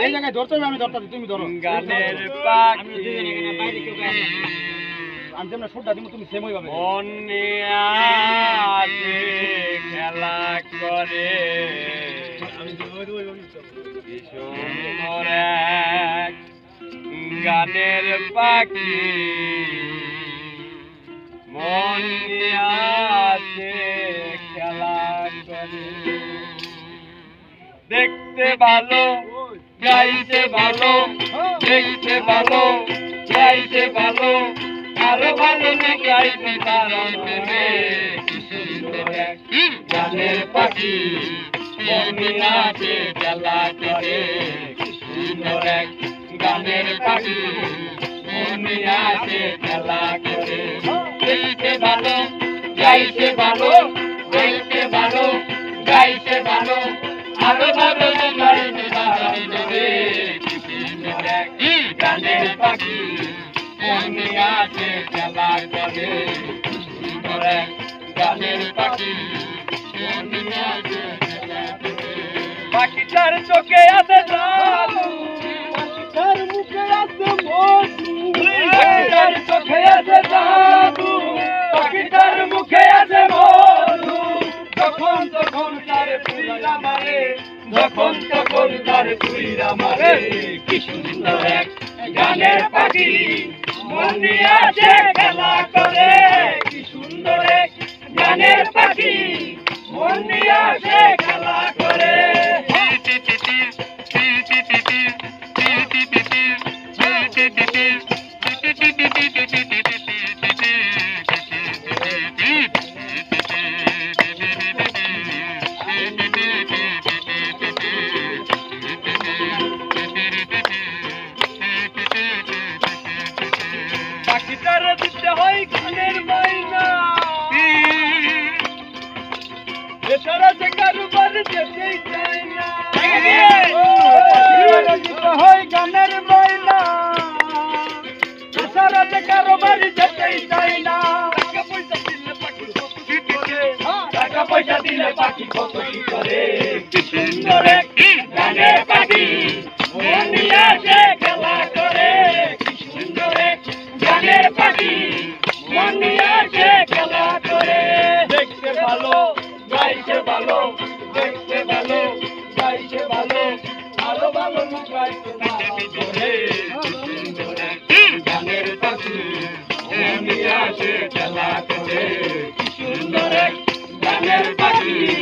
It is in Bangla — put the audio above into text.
যে জায়গায় ধরতে হবে আমি ধরতে তুমি ধরো। গানের না। আমি যেমন সুরটা দিব তুমি সেম ওইভাবে। মনে আছে খেলা করে। কি এক গানের পাখি। মনে আছে খেলা করে। দেখতে ভালো গাইতে ভালো দেখতে ভালো গাইতে ভালো, আরও ভালো না গাইতে পারো রে গানের পাখি মনে আছে খেলা করে। গানের পাখি আছে খেলা গানের পাখি মনে আছে খেলা করে সুন্দর এক পাখি পাখিটার চোখে আছে জাদু পাখিটার মুখে আছে মধু। পাখিটার চোখে আছে জাদু, পাখিটার মুখে আছে যখন তখন তার তুইরা মারে যখন তখন তার তুইরা মারে কি সুন্দর এক গানের পাখি মনে আছে খেলা করে কি সুন্দর গানের পাখি মনে আছে খেলা করে পাখিটার হয় গানের মাইনা এছাড়া যে কারোবার যেতেই চায় না। হয় গানের মাইনা এছাড়া যে কারোবার যেতেই চায় না। টাকা পয়সা দিলে পাখি কত কি করে? है